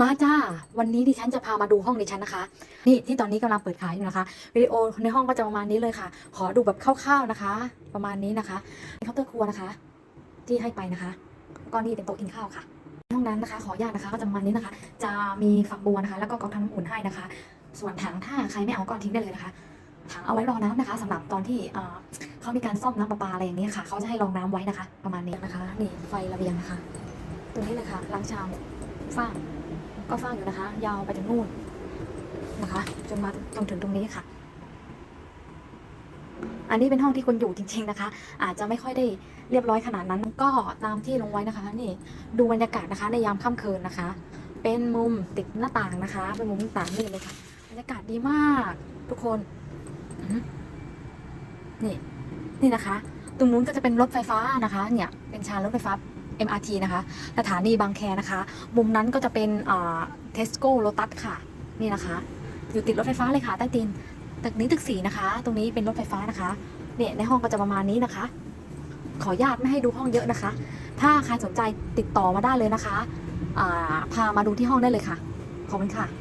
มาจ้า วันนี้ดิฉันจะพามาดูห้องดิฉันนะคะ นี่ที่ตอนนี้กำลังเปิดขายอยู่นะคะวิดีโอในห้องก็จะประมาณนี้เลยค่ะ ขอดูแบบคร่าวๆนะคะ ประมาณนี้นะคะเคาน์เตอร์ครัวนะคะ ที่ให้ไปนะคะแล้วก็นี่เป็นโต๊ะกินข้าวค่ะห้องนั้นนะคะ ขออนุญาตนะคะก็จะประมาณนี้นะคะ จะมีฝักบัวนะคะ แล้วก็กอกทำน้ำอุ่นให้นะคะ ส่วนถังถ้าใครไม่เอาก็ทิ้งได้เลยนะคะถังเอาไว้รองน้ำนะคะสำหรับตอนที่เขามีการซ่อมน้ำประปาอะไรอย่างนี้ค่ะ เขาจะให้รองน้ำไว้นะคะ ประมาณนี้นะคะ นี่ไฟระเบียงนะคะ ตรงนี้เลยค่ะล้างชามฝ้า ก็ฝ้างอยู่นะคะ ยาวไปถึงนู่นนะคะ จนมาจนถึงตรงนี้ค่ะ อันนี้เป็นห้องที่คุณอยู่จริง ๆนะคะ อาจจะไม่ค่อยได้เรียบร้อยขนาดนั้นก็ตามที่ลงไว้นะคะ นี่ดูบรรยากาศนะคะ ในยามค่ำคืนนะคะ เป็นมุมติดหน้าต่างนะคะ เป็นมุมหน้าต่างนี่เลยค่ะบรรยากาศดีมากทุกคนนี่นี่นะคะ ตรงนู้นก็จะเป็นรถไฟฟ้านะคะ เนี่ยเป็นชานรถไฟฟ้า MRT นะคะสถานีบางแคนะคะ มุมนั้นก็จะเป็นเทสโก้โลตัสค่ะ นี่นะคะ อยู่ติดรถไฟฟ้าเลยค่ะ ใต้ตีนตึกนี้ตึกสีนะคะ ตรงนี้เป็นรถไฟฟ้านะคะเนี่ยในห้องก็จะประมาณนี้นะคะ ขออนุญาตไม่ให้ดูห้องเยอะนะคะ ถ้าใครสนใจติดต่อมาได้เลยนะคะพามาดูที่ห้องได้เลยค่ะขอบคุณค่ะ